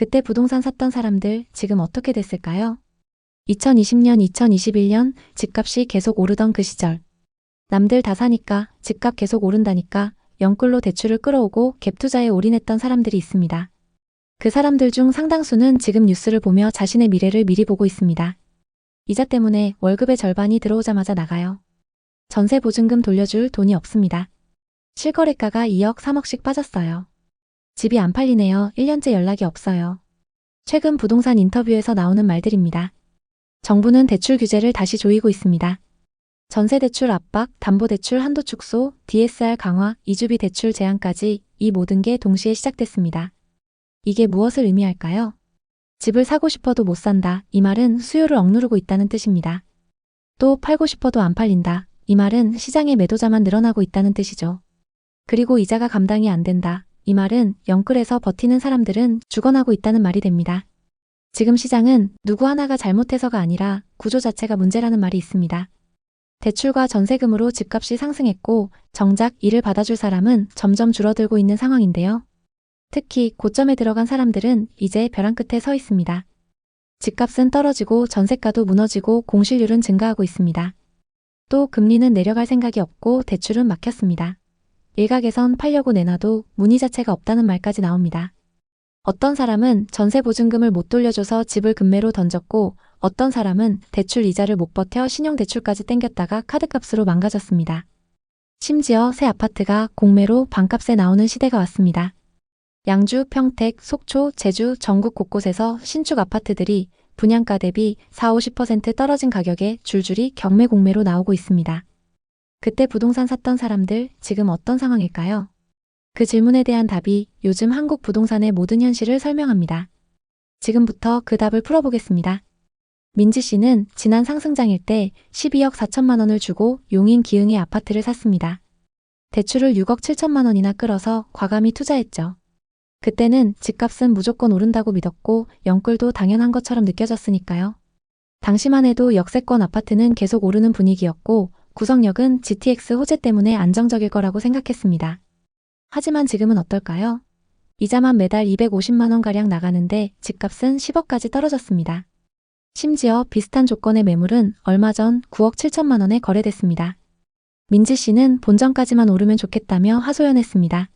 그때 부동산 샀던 사람들 지금 어떻게 됐을까요? 2020년, 2021년 집값이 계속 오르던 그 시절. 남들 다 사니까 집값 계속 오른다니까 영끌로 대출을 끌어오고 갭 투자에 올인했던 사람들이 있습니다. 그 사람들 중 상당수는 지금 뉴스를 보며 자신의 미래를 미리 보고 있습니다. 이자 때문에 월급의 절반이 들어오자마자 나가요. 전세 보증금 돌려줄 돈이 없습니다. 실거래가가 2억, 3억씩 빠졌어요. 집이 안 팔리네요. 1년째 연락이 없어요. 최근 부동산 인터뷰에서 나오는 말들입니다. 정부는 대출 규제를 다시 조이고 있습니다. 전세 대출 압박, 담보 대출 한도 축소, DSR 강화, 이주비 대출 제한까지 이 모든 게 동시에 시작됐습니다. 이게 무엇을 의미할까요? 집을 사고 싶어도 못 산다. 이 말은 수요를 억누르고 있다는 뜻입니다. 또 팔고 싶어도 안 팔린다. 이 말은 시장의 매도자만 늘어나고 있다는 뜻이죠. 그리고 이자가 감당이 안 된다. 이 말은 영끌에서 버티는 사람들은 죽어나고 있다는 말이 됩니다. 지금 시장은 누구 하나가 잘못해서가 아니라 구조 자체가 문제라는 말이 있습니다. 대출과 전세금으로 집값이 상승했고 정작 이를 받아줄 사람은 점점 줄어들고 있는 상황인데요. 특히 고점에 들어간 사람들은 이제 벼랑 끝에 서 있습니다. 집값은 떨어지고 전세가도 무너지고 공실률은 증가하고 있습니다. 또 금리는 내려갈 생각이 없고 대출은 막혔습니다. 일각에선 팔려고 내놔도 문의 자체가 없다는 말까지 나옵니다. 어떤 사람은 전세 보증금을 못 돌려줘서 집을 금매로 던졌고 어떤 사람은 대출 이자를 못 버텨 신용대출까지 땡겼다가 카드값으로 망가졌습니다. 심지어 새 아파트가 공매로 반값에 나오는 시대가 왔습니다. 양주, 평택, 속초, 제주, 전국 곳곳에서 신축 아파트들이 분양가 대비 4, 50% 떨어진 가격에 줄줄이 경매 공매로 나오고 있습니다. 그때 부동산 샀던 사람들 지금 어떤 상황일까요? 그 질문에 대한 답이 요즘 한국 부동산의 모든 현실을 설명합니다. 지금부터 그 답을 풀어보겠습니다. 민지 씨는 지난 상승장일 때 12억 4천만 원을 주고 용인 기흥의 아파트를 샀습니다. 대출을 6억 7천만 원이나 끌어서 과감히 투자했죠. 그때는 집값은 무조건 오른다고 믿었고 영끌도 당연한 것처럼 느껴졌으니까요. 당시만 해도 역세권 아파트는 계속 오르는 분위기였고 구성역은 GTX 호재 때문에 안정적일 거라고 생각했습니다. 하지만 지금은 어떨까요? 이자만 매달 250만원가량 나가는데 집값은 10억까지 떨어졌습니다. 심지어 비슷한 조건의 매물은 얼마 전 9억 7천만원에 거래됐습니다. 민지 씨는 본전까지만 오르면 좋겠다며 하소연했습니다.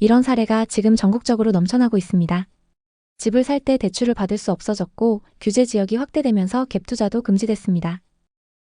이런 사례가 지금 전국적으로 넘쳐나고 있습니다. 집을 살 때 대출을 받을 수 없어졌고 규제 지역이 확대되면서 갭 투자도 금지됐습니다.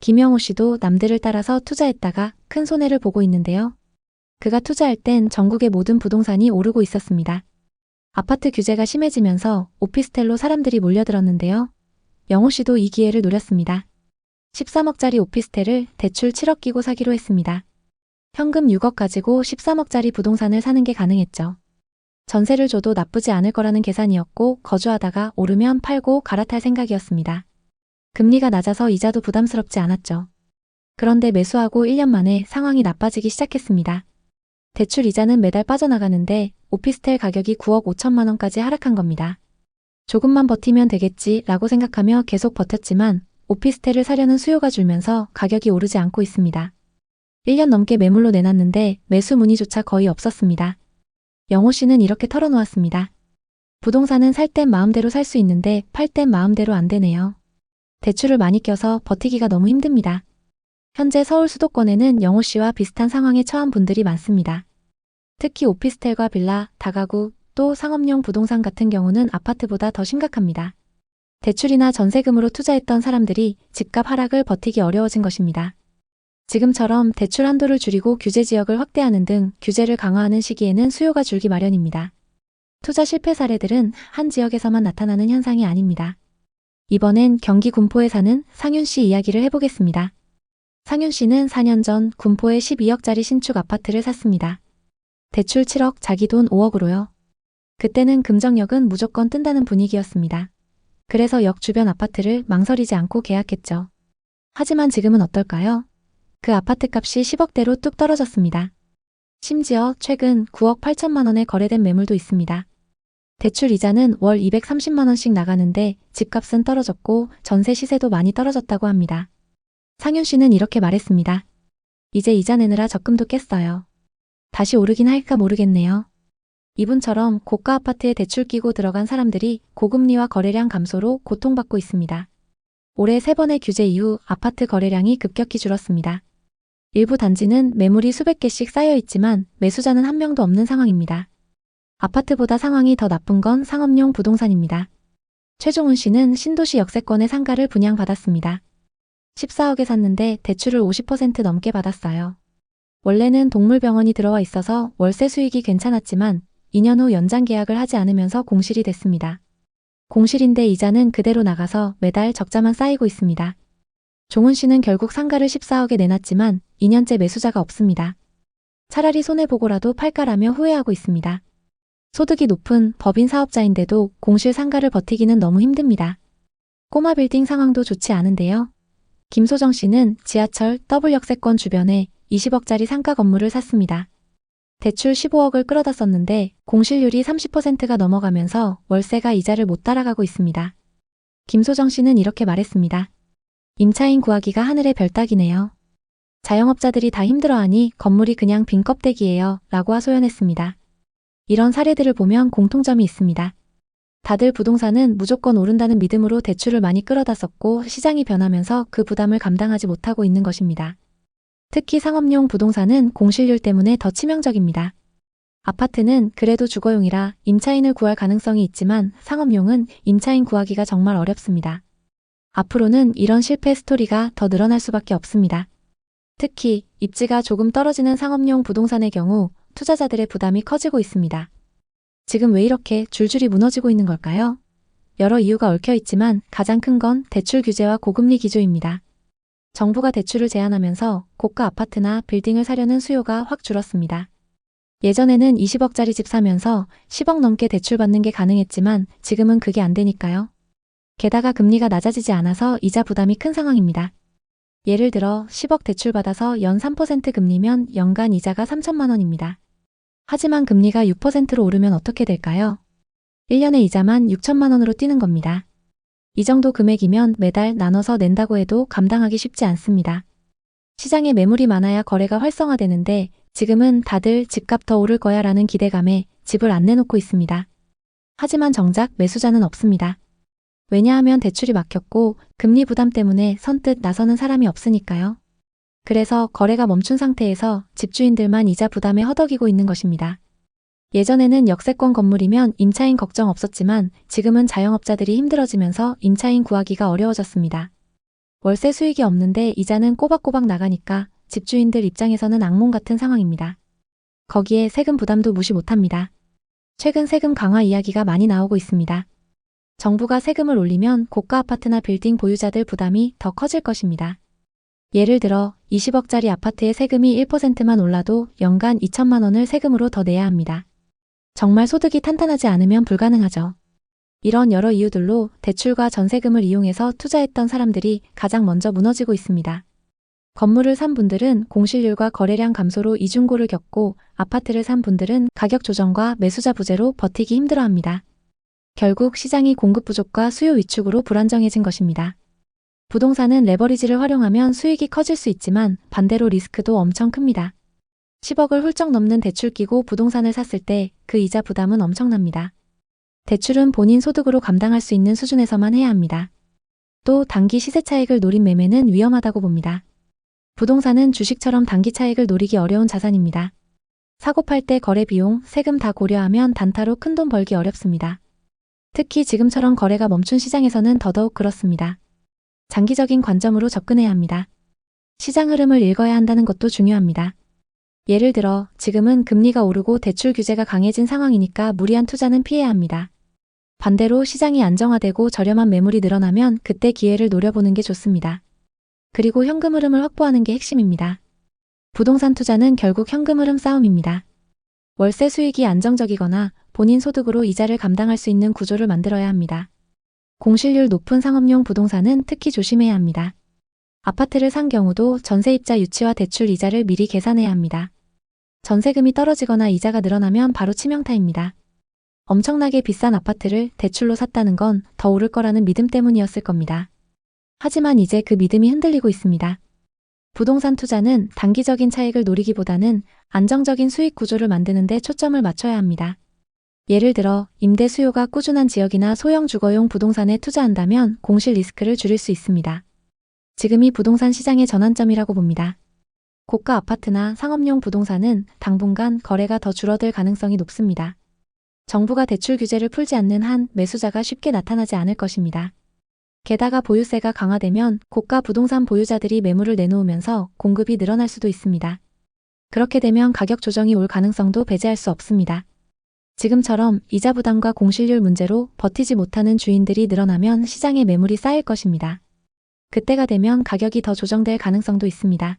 김영호 씨도 남들을 따라서 투자했다가 큰 손해를 보고 있는데요. 그가 투자할 땐 전국의 모든 부동산이 오르고 있었습니다. 아파트 규제가 심해지면서 오피스텔로 사람들이 몰려들었는데요. 영호 씨도 이 기회를 노렸습니다. 13억짜리 오피스텔을 대출 7억 끼고 사기로 했습니다. 현금 6억 가지고 13억짜리 부동산을 사는 게 가능했죠. 전세를 줘도 나쁘지 않을 거라는 계산이었고 거주하다가 오르면 팔고 갈아탈 생각이었습니다. 금리가 낮아서 이자도 부담스럽지 않았죠. 그런데 매수하고 1년 만에 상황이 나빠지기 시작했습니다. 대출 이자는 매달 빠져나가는데 오피스텔 가격이 9억 5천만 원까지 하락한 겁니다. 조금만 버티면 되겠지 라고 생각하며 계속 버텼지만 오피스텔을 사려는 수요가 줄면서 가격이 오르지 않고 있습니다. 1년 넘게 매물로 내놨는데 매수 문의조차 거의 없었습니다. 영호 씨는 이렇게 털어놓았습니다. 부동산은 살 땐 마음대로 살 수 있는데 팔 땐 마음대로 안 되네요. 대출을 많이 껴서 버티기가 너무 힘듭니다. 현재 서울 수도권에는 영호 씨와 비슷한 상황에 처한 분들이 많습니다. 특히 오피스텔과 빌라, 다가구, 또 상업용 부동산 같은 경우는 아파트보다 더 심각합니다. 대출이나 전세금으로 투자했던 사람들이 집값 하락을 버티기 어려워진 것입니다. 지금처럼 대출 한도를 줄이고 규제 지역을 확대하는 등 규제를 강화하는 시기에는 수요가 줄기 마련입니다. 투자 실패 사례들은 한 지역에서만 나타나는 현상이 아닙니다. 이번엔 경기 군포에 사는 상윤 씨 이야기를 해보겠습니다. 상윤 씨는 4년 전 군포에 12억짜리 신축 아파트를 샀습니다. 대출 7억, 자기 돈 5억으로요. 그때는 금정역은 무조건 뜬다는 분위기였습니다. 그래서 역 주변 아파트를 망설이지 않고 계약했죠. 하지만 지금은 어떨까요? 그 아파트 값이 10억대로 뚝 떨어졌습니다. 심지어 최근 9억 8천만 원에 거래된 매물도 있습니다. 대출 이자는 월 230만 원씩 나가는데 집값은 떨어졌고 전세 시세도 많이 떨어졌다고 합니다. 상윤 씨는 이렇게 말했습니다. 이제 이자 내느라 적금도 깼어요. 다시 오르긴 할까 모르겠네요. 이분처럼 고가 아파트에 대출 끼고 들어간 사람들이 고금리와 거래량 감소로 고통받고 있습니다. 올해 세 번의 규제 이후 아파트 거래량이 급격히 줄었습니다. 일부 단지는 매물이 수백 개씩 쌓여 있지만 매수자는 한 명도 없는 상황입니다. 아파트보다 상황이 더 나쁜 건 상업용 부동산입니다. 최종훈 씨는 신도시 역세권의 상가를 분양받았습니다. 14억에 샀는데 대출을 50% 넘게 받았어요. 원래는 동물병원이 들어와 있어서 월세 수익이 괜찮았지만 2년 후 연장 계약을 하지 않으면서 공실이 됐습니다. 공실인데 이자는 그대로 나가서 매달 적자만 쌓이고 있습니다. 종훈 씨는 결국 상가를 14억에 내놨지만 2년째 매수자가 없습니다. 차라리 손해보고라도 팔까라며 후회하고 있습니다. 소득이 높은 법인 사업자인데도 공실 상가를 버티기는 너무 힘듭니다. 꼬마 빌딩 상황도 좋지 않은데요. 김소정 씨는 지하철 더블 역세권 주변에 20억짜리 상가 건물을 샀습니다. 대출 15억을 끌어다 썼는데 공실률이 30%가 넘어가면서 월세가 이자를 못 따라가고 있습니다. 김소정 씨는 이렇게 말했습니다. 임차인 구하기가 하늘의 별 따기네요. 자영업자들이 다 힘들어하니 건물이 그냥 빈 껍데기예요. 라고 하소연했습니다. 이런 사례들을 보면 공통점이 있습니다. 다들 부동산은 무조건 오른다는 믿음으로 대출을 많이 끌어다 썼고 시장이 변하면서 그 부담을 감당하지 못하고 있는 것입니다. 특히 상업용 부동산은 공실률 때문에 더 치명적입니다. 아파트는 그래도 주거용이라 임차인을 구할 가능성이 있지만 상업용은 임차인 구하기가 정말 어렵습니다. 앞으로는 이런 실패 스토리가 더 늘어날 수밖에 없습니다. 특히 입지가 조금 떨어지는 상업용 부동산의 경우 투자자들의 부담이 커지고 있습니다. 지금 왜 이렇게 줄줄이 무너지고 있는 걸까요? 여러 이유가 얽혀 있지만 가장 큰 건 대출 규제와 고금리 기조입니다. 정부가 대출을 제한하면서 고가 아파트나 빌딩을 사려는 수요가 확 줄었습니다. 예전에는 20억짜리 집 사면서 10억 넘게 대출받는 게 가능했지만 지금은 그게 안 되니까요. 게다가 금리가 낮아지지 않아서 이자 부담이 큰 상황입니다. 예를 들어 10억 대출받아서 연 3% 금리면 연간 이자가 3천만 원입니다. 하지만 금리가 6%로 오르면 어떻게 될까요? 1년의 이자만 6천만 원으로 뛰는 겁니다. 이 정도 금액이면 매달 나눠서 낸다고 해도 감당하기 쉽지 않습니다. 시장에 매물이 많아야 거래가 활성화되는데 지금은 다들 집값 더 오를 거야 라는 기대감에 집을 안 내놓고 있습니다. 하지만 정작 매수자는 없습니다. 왜냐하면 대출이 막혔고 금리 부담 때문에 선뜻 나서는 사람이 없으니까요. 그래서 거래가 멈춘 상태에서 집주인들만 이자 부담에 허덕이고 있는 것입니다. 예전에는 역세권 건물이면 임차인 걱정 없었지만 지금은 자영업자들이 힘들어지면서 임차인 구하기가 어려워졌습니다. 월세 수익이 없는데 이자는 꼬박꼬박 나가니까 집주인들 입장에서는 악몽 같은 상황입니다. 거기에 세금 부담도 무시 못합니다. 최근 세금 강화 이야기가 많이 나오고 있습니다. 정부가 세금을 올리면 고가 아파트나 빌딩 보유자들 부담이 더 커질 것입니다. 예를 들어 20억짜리 아파트의 세금이 1%만 올라도 연간 2천만 원을 세금으로 더 내야 합니다. 정말 소득이 탄탄하지 않으면 불가능하죠. 이런 여러 이유들로 대출과 전세금을 이용해서 투자했던 사람들이 가장 먼저 무너지고 있습니다. 건물을 산 분들은 공실률과 거래량 감소로 이중고를 겪고 아파트를 산 분들은 가격 조정과 매수자 부재로 버티기 힘들어합니다. 결국 시장이 공급 부족과 수요 위축으로 불안정해진 것입니다. 부동산은 레버리지를 활용하면 수익이 커질 수 있지만 반대로 리스크도 엄청 큽니다. 10억을 훌쩍 넘는 대출 끼고 부동산을 샀을 때 그 이자 부담은 엄청납니다. 대출은 본인 소득으로 감당할 수 있는 수준에서만 해야 합니다. 또 단기 시세 차익을 노린 매매는 위험하다고 봅니다. 부동산은 주식처럼 단기 차익을 노리기 어려운 자산입니다. 사고 팔 때 거래 비용, 세금 다 고려하면 단타로 큰 돈 벌기 어렵습니다. 특히 지금처럼 거래가 멈춘 시장에서는 더더욱 그렇습니다. 장기적인 관점으로 접근해야 합니다. 시장 흐름을 읽어야 한다는 것도 중요합니다. 예를 들어 지금은 금리가 오르고 대출 규제가 강해진 상황이니까 무리한 투자는 피해야 합니다. 반대로 시장이 안정화되고 저렴한 매물이 늘어나면 그때 기회를 노려보는 게 좋습니다. 그리고 현금 흐름을 확보하는 게 핵심입니다. 부동산 투자는 결국 현금 흐름 싸움입니다. 월세 수익이 안정적이거나 본인 소득으로 이자를 감당할 수 있는 구조를 만들어야 합니다. 공실률 높은 상업용 부동산은 특히 조심해야 합니다. 아파트를 산 경우도 전세입자 유치와 대출 이자를 미리 계산해야 합니다. 전세금이 떨어지거나 이자가 늘어나면 바로 치명타입니다. 엄청나게 비싼 아파트를 대출로 샀다는 건 더 오를 거라는 믿음 때문이었을 겁니다. 하지만 이제 그 믿음이 흔들리고 있습니다. 부동산 투자는 단기적인 차익을 노리기보다는 안정적인 수익 구조를 만드는 데 초점을 맞춰야 합니다. 예를 들어 임대 수요가 꾸준한 지역이나 소형 주거용 부동산에 투자한다면 공실 리스크를 줄일 수 있습니다. 지금이 부동산 시장의 전환점이라고 봅니다. 고가 아파트나 상업용 부동산은 당분간 거래가 더 줄어들 가능성이 높습니다. 정부가 대출 규제를 풀지 않는 한 매수자가 쉽게 나타나지 않을 것입니다. 게다가 보유세가 강화되면 고가 부동산 보유자들이 매물을 내놓으면서 공급이 늘어날 수도 있습니다. 그렇게 되면 가격 조정이 올 가능성도 배제할 수 없습니다. 지금처럼 이자 부담과 공실률 문제로 버티지 못하는 주인들이 늘어나면 시장에 매물이 쌓일 것입니다. 그때가 되면 가격이 더 조정될 가능성도 있습니다.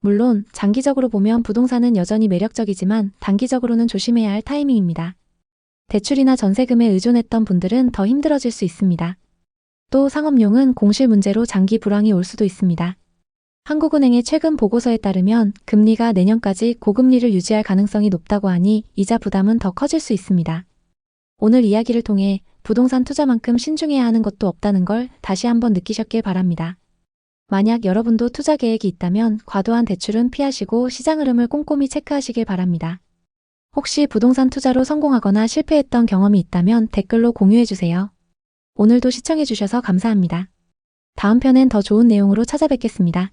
물론 장기적으로 보면 부동산은 여전히 매력적이지만 단기적으로는 조심해야 할 타이밍입니다. 대출이나 전세금에 의존했던 분들은 더 힘들어질 수 있습니다. 또 상업용은 공실 문제로 장기 불황이 올 수도 있습니다. 한국은행의 최근 보고서에 따르면 금리가 내년까지 고금리를 유지할 가능성이 높다고 하니 이자 부담은 더 커질 수 있습니다. 오늘 이야기를 통해 부동산 투자만큼 신중해야 하는 것도 없다는 걸 다시 한번 느끼셨길 바랍니다. 만약 여러분도 투자 계획이 있다면 과도한 대출은 피하시고 시장 흐름을 꼼꼼히 체크하시길 바랍니다. 혹시 부동산 투자로 성공하거나 실패했던 경험이 있다면 댓글로 공유해주세요. 오늘도 시청해주셔서 감사합니다. 다음 편엔 더 좋은 내용으로 찾아뵙겠습니다.